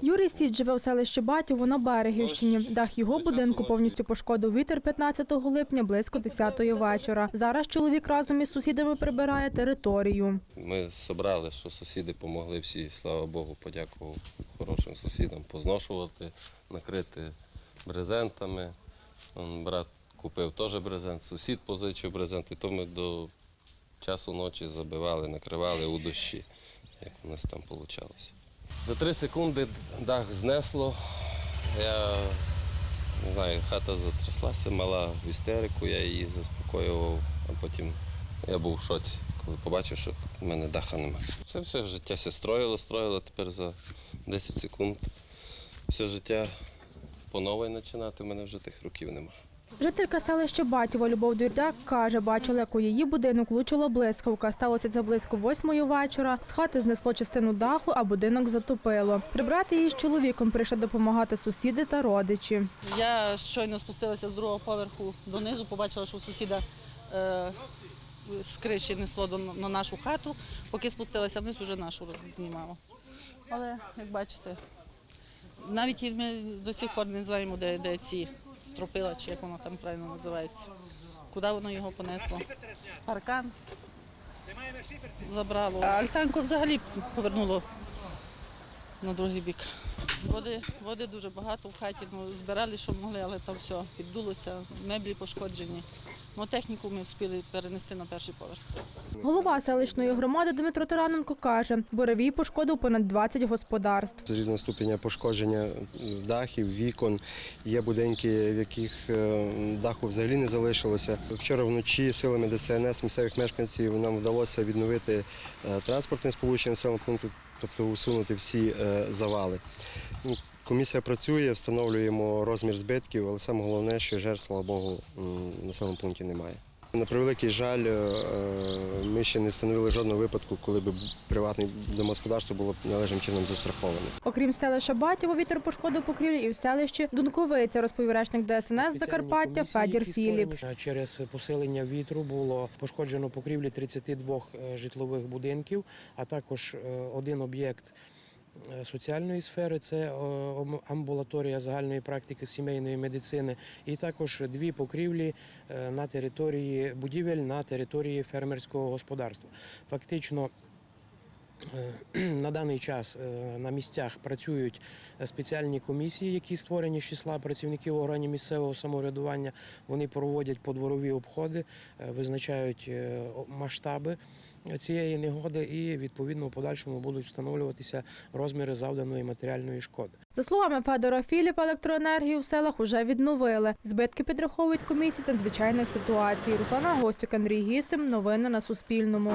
Юрій Січ живе у селищі Батіво на Берегівщині. Дах його будинку повністю пошкодив вітер 15 липня близько 10-ї вечора. Зараз чоловік разом із сусідами прибирає територію. Ми зібрали, що сусіди допомогли всі, слава Богу, подякував хорошим сусідам позношувати, накрити брезентами. Брат купив теж брезент, сусід позичив брезент, і то ми до часу ночі забивали, накривали у дощі, як у нас там вийшло. За три секунди дах знесло. Я не знаю, хата затряслася, мала в істерику, я її заспокоював, а потім я був в шоці, коли побачив, що в мене даха немає. Все, все життя ся строїло, строїло, тепер за 10 секунд все життя по новій починати, в мене вже тих років немає. Жителька селища Батіво Любов Дурдяк каже, бачила, як у її будинок влучила блискавка. Сталося це близько восьмої вечора. З хати знесло частину даху, а будинок затопило. Прибрати її з чоловіком прийшли допомагати сусіди та родичі. Я щойно спустилася з другого поверху донизу, побачила, що у сусіда е, з криші несло на нашу хату. Поки спустилася вниз, вже нашу знімала. Але, як бачите, навіть ми до сих пор не знаємо, де, де ці стропила, чи як воно там правильно називається. Куди воно його понесло? Паркан забрало. А альтанку взагалі повернуло на другий бік. Води, води дуже багато в хаті. Ну, збирали, що могли, але там все піддулося, меблі пошкоджені. Ну, техніку ми встигли перенести на перший поверх. Голова селищної громади Дмитро Тараненко каже, буревій пошкодив понад 20 господарств. З різного ступеня пошкодження дахів, вікон. Є будинки, в яких е, даху взагалі не залишилося. Вчора вночі силами ДСНС місцевих мешканців нам вдалося відновити е, транспортне сполучення населеного пункту, тобто усунути всі е, завали. Ну, Комісія працює, встановлюємо розмір збитків, але саме головне, що жертв, слава Богу, на самому пункті немає. На превеликий жаль, е, ми ще не встановили жодного випадку, коли б приватне домогосподарство було б належним чином застраховане. Окрім селища Батіво, вітер пошкодив покрівлі і в селищі Дунковиця, розповів речник ДСНС Закарпаття Федір Філіп. Через посилення вітру було пошкоджено покрівлі 32 е, житлових будинків, а також е, один об'єкт соціальної сфери це е, амбулаторія загальної практики сімейної медицини, і також дві покрівлі е, на території будівель на території фермерського господарства. Фактично. Е, На даний час е, на місцях працюють е, спеціальні комісії, які створені з числа працівників органів місцевого самоврядування. Вони проводять подворові обходи, визначають масштаби цієї негоди і відповідно у подальшому будуть встановлюватися розміри завданої матеріальної шкоди. За словами Федора Філіпа, електроенергію в селах уже відновили. Збитки підраховують комісії з надзвичайних ситуацій. Руслана Гостюк, Андрій Гісим. Новини на Суспільному.